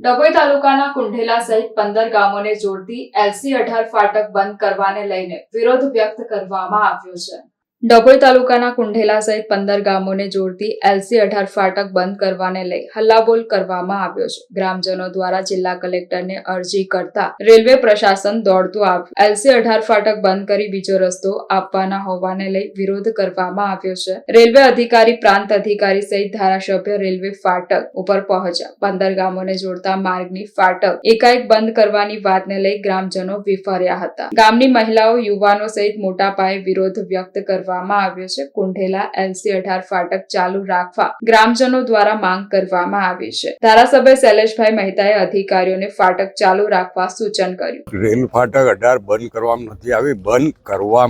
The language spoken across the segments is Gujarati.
ડભોઈ તાલુકાના કુંઢેલા સહિત પંદર ગામોને જોડતી એલસી અઢાર ફાટક બંધ કરવાને લઈને વિરોધ વ્યક્ત કરવામાં આવ્યો છે. ડભોઈ તાલુકાના કુંઢેલા સહિત પંદર ગામોને જોડતી એલસી અઢાર ફાટક બંધ કરવાને લઈ હલ્લાબોલ કરવામાં આવ્યો છે. ગ્રામજનો દ્વારા જિલ્લા કલેક્ટરને અરજી કરતા રેલવે પ્રશાસન દોડતું આવ્યું. એલસી અઢાર ફાટક બંધ કરી બીજો રસ્તો આપવાના હોવાને લઈ વિરોધ કરવામાં આવ્યો છે. રેલવે અધિકારી, પ્રાંત અધિકારી સહિત ધારાસભ્ય રેલવે ફાટક ઉપર પહોંચ્યા. પંદર ગામોને જોડતા માર્ગની ફાટક એકાએક બંધ કરવાની વાતને લઈ ગ્રામજનો વિફર્યા હતા. ગામની મહિલાઓ, યુવાનો સહિત મોટા પાયે વિરોધ વ્યક્ત કરવામાં આવ્યો છે. કુંઢેલા એલસી અઢાર ફાટક ચાલુ રાખવા ગ્રામજનો દ્વારા માંગ કરવામાં આવી છે. ધારાસભ્ય શૈલેષભાઈ મહેતાએ અધિકારીઓને ફાટક ચાલુ રાખવા સૂચન કર્યું. રેલ ફાટક અઢાર બંધ કરવામાં નથી આવી. બંધ કરવા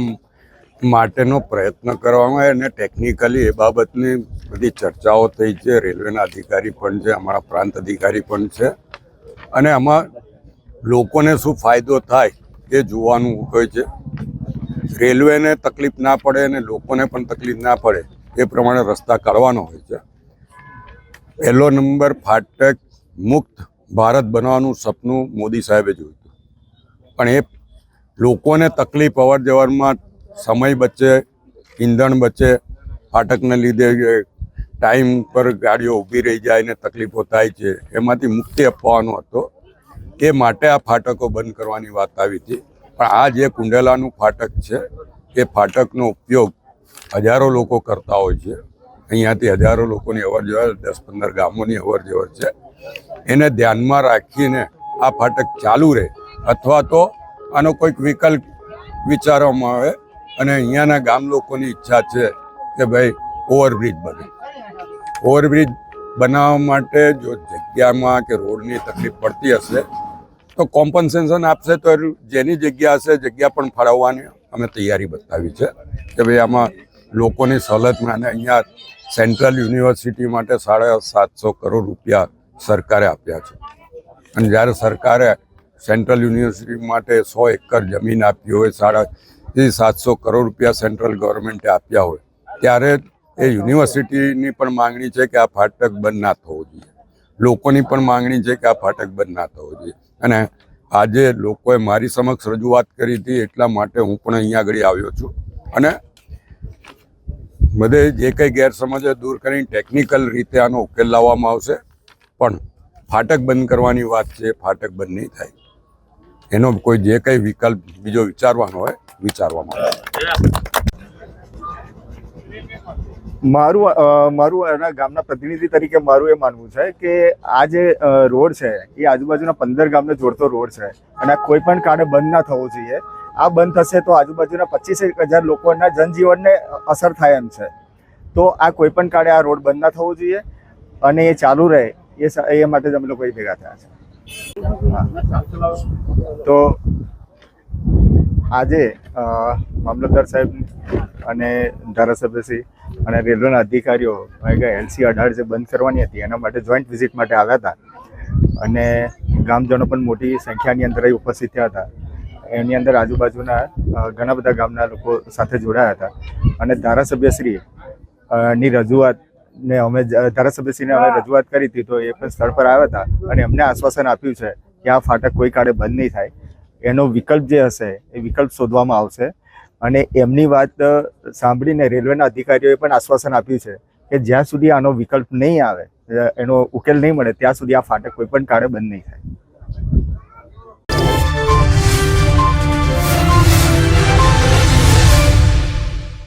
માટેનો પ્રયત્ન કરવામાં આવે અને ટેકનિકલી એ બાબતની બધી ચર્ચાઓ થઈ છે. રેલવેના અધિકારી પણ છે, અમારા પ્રાંત અધિકારી પણ છે. અને આમાં લોકોને શું ફાયદો થાય એ જોવાનું હોય છે. રેલવેને તકલીફ ના પડે અને લોકોને પણ તકલીફ ના પડે, એ પ્રમાણે રસ્તા કાઢવાનો હોય છે. પહેલો નંબર ફાટક મુક્ત ભારત બનવાનું સપનું મોદી સાહેબે જોયું હતું. પણ એ લોકોને તકલીફ અવર જવરમાં સમય બચે, ઈંધણ બચે, ફાટકને લીધે ટાઈમ પર ગાડીઓ ઊભી રહી જાય ને તકલીફો થાય છે. એમાંથી મુક્તિ અપાવવાનો હતો. એ માટે આ ફાટકો બંધ કરવાની વાત આવી હતી. પણ આ જે કુંડેલાનું ફાટક છે, એ ફાટકનો ઉપયોગ હજારો લોકો કરતા હોય છે. અહીંયાથી હજારો લોકોની અવર જવર દસ પંદર ગામોની અવર જવર છે. એને ધ્યાનમાં રાખીને આ ફાટક ચાલુ રહે અથવા તો આનો કોઈક વિકલ્પ વિચારવામાં આવે અને અહીંયાના ગામ લોકોની ઈચ્છા છે કે ભાઈ ઓવરબ્રિજ બને. ઓવરબ્રિજ બનાવવા માટે જો જગ્યામાં કે રોડની તકલીફ પડતી હશે તો કોમ્પન્સેશન આપશે તો જેની જગ્યા હશે, જગ્યા પણ ફાળવવાની અમે તૈયારી બતાવી છે કે ભાઈ આમાં લોકોની સવલતમાં અને અહીંયા સેન્ટ્રલ યુનિવર્સિટી માટે સાડા સાતસો કરોડ રૂપિયા સરકારે આપ્યા છે. અને જ્યારે સરકારે સેન્ટ્રલ યુનિવર્સિટી માટે સો એકર જમીન આપી હોય, સાડા સાતસો કરોડ રૂપિયા સેન્ટ્રલ ગવર્મેન્ટે આપ્યા હોય, ત્યારે એ યુનિવર્સિટીની પણ માંગણી છે કે આ ફાટક બંધ ના થવો જોઈએ. લોકોની પણ માંગણી છે કે આ ફાટક બંધ ના થવો જોઈએ અને આજે લોકોએ મારી સમક્ષ રજૂઆત કરી હતી એટલા માટે હું પણ અહીંયા આગળ આવ્યો છું. અને બધે જે કંઈ ગેરસમજ દૂર કરીને ટેકનિકલ રીતે આનો ઉકેલ લાવવામાં આવશે. પણ ફાટક બંધ કરવાની વાત છે, ફાટક બંધ નહીં થાય. એનો કોઈ જે કંઈ વિકલ્પ બીજો વિચારવાનો હોય, વિચારવામાં આવે. મારું મારું એના ગામના પ્રતિનિધિ તરીકે મારું એ માનવું છે કે આ જે રોડ છે, એ આજુબાજુના પંદર ગામને જોડતો રોડ છે અને આ કોઈ પણ કારણે બંધ ના થવો જોઈએ. આ બંધ થશે તો આજુબાજુના પચીસ હજાર લોકોના જનજીવનને અસર થાય એમ છે. તો આ કોઈ પણ કારણે આ રોડ બંધ ના થવો જોઈએ અને એ ચાલુ રહે, એ એ માટે જ અમે લોકો ભેગા થયા છે. તો આજે મામલતદાર સાહેબ અને ધારાસભ્યશ્રી અને રેલવેના અધિકારીઓ એલસી અઢાર જે બંધ કરવાની હતી એના માટે જોઈન્ટ વિઝિટ માટે આવ્યા હતા. અને ગામજનો પણ મોટી સંખ્યાની અંદર અહીં ઉપસ્થિત થયા હતા. એની અંદર આજુબાજુના ઘણા બધા ગામના લોકો સાથે જોડાયા હતા. અને ધારાસભ્યશ્રી ની રજૂઆત ને અમે ધારાસભ્યશ્રીને અમે રજૂઆત કરી હતી તો એ પણ સ્થળ પર આવ્યા હતા. અને એમને આશ્વાસન આપ્યું છે કે આ ફાટક કોઈ કાળે બંધ નહીં થાય. એનો વિકલ્પ જે હશે એ વિકલ્પ શોધવામાં આવશે. અને એમની વાત સાંભળીને રેલવેના અધિકારીઓએ પણ આશ્વાસન આપ્યું છે કે જ્યાં સુધી આનો વિકલ્પ નહીં આવે એનો ઉકેલ નહીં મળે, ત્યાં સુધી આ ફાટક કોઈ પણ કાળે બંધ નહીં થાય.